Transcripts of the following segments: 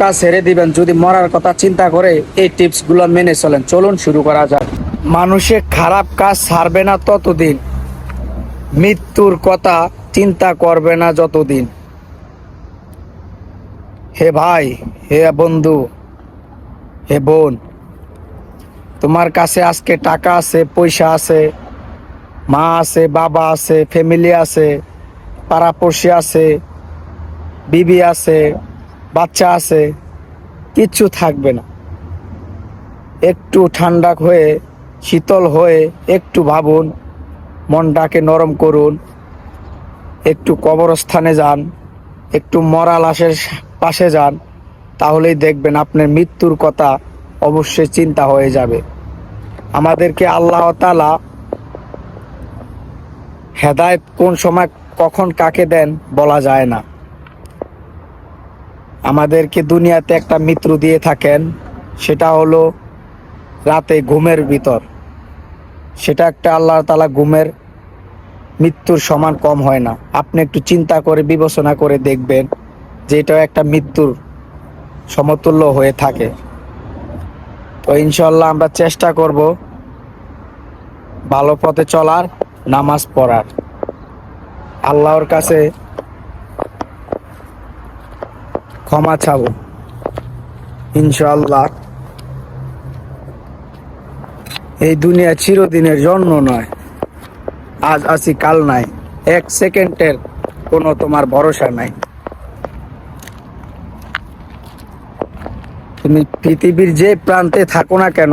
কাজ ছেড়ে দিবেন, যদি মরার কথা চিন্তা করে এই টিপসগুলো মেনে চলেন। চলুন, শুরু করা যাক। মানুষে খারাপ কাজ ছাড়বে না ততদিন। মৃত্যুর কথা চিন্তা করবে না যতদিন। হে ভাই, হে বন্ধু, হে বোন, তোমার কাছে আজকে টাকা আছে, পয়সা আছে, মা আছে, বাবা আছে, ফ্যামিলি আছে, পাড়াপড়শি আছে, বিবি আছে বাচ্চা আছে, কিচ্ছু থাকবে না। একটু ঠান্ডা হয়ে, শীতল হয়ে একটু ভাবুন, মনটাকে নরম করুন, একটু কবরস্থানে যান, একটু মরা লাশের পাশে যান, তাহলেই দেখবেন আপনার মৃত্যুর কথা অবশ্যই চিন্তা হয়ে যাবে। আমাদেরকে আল্লাহ তালা হেদায়েত কোন সময় কখন কাকে দেন বলা যায় না। আমাদেরকে দুনিয়াতে একটা মিত্র দিয়ে থাকেন, সেটা হলো রাতে ঘুমের ভিতর। সেটা একটা আল্লাহ তালা ঘুমের মৃত্যুর সমান কম হয় না। আপনি একটু চিন্তা করে, বিবেচনা করে দেখবেন যে এটাও একটা মৃত্যুর সমতুল্য হয়ে থাকে। তো ইনশাল্লাহ আমরা চেষ্টা করব ভালো পথে চলার, নামাজ পড়ার। আল্লাহর কাছে ক্ষমা চাবো। ইনশাল্লাহ এই দুনিয়া চিরদিনের জন্ম নয়, আজ আছি, কাল নাই। এক সেকেন্ডের কোনো তোমার ভরসা নাই। তুমি পৃথিবীর যে প্রান্তে থাকো না কেন,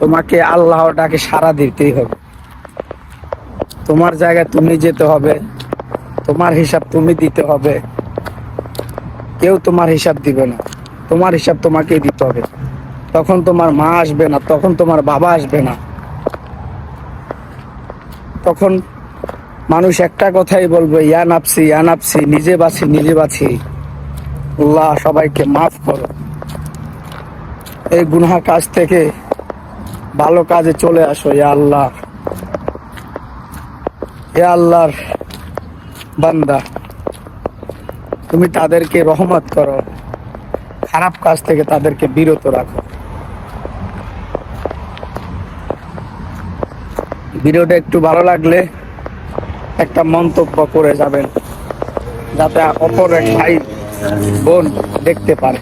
তোমাকে আল্লাহটাকে সারা দিতেই হবে। তোমার জায়গায় তুমি যেতে হবে, তোমার হিসাব তুমি দিতে হবে। কেউ তোমার হিসাব দিবে না। তোমার হিসাব তোমাকেই দিতে হবে। তখন তোমার মা আসবে না, তখন তোমার বাবা আসবে না। তখন মানুষ একটা কথাই বলবে, ইয়া নাপসি ইয়া নাপসি নিজে বাঁচি নিজে বাঁচি। আল্লাহ সবাইকে মাফ করো এই গুনহা কাজ থেকে ভালো কাজে চলে আসো, ইয়া আল্লাহ। ইয়া আল্লাহর বান্দা। তুমি তাদেরকে রহমত করো। খারাপ কাজ থেকে তাদেরকে বিরত রাখো। ভিডিওটা একটু ভালো লাগলে একটা মন্তব্য করে যাবেন, যাতে অপর এক ভাই বোন দেখতে পারে।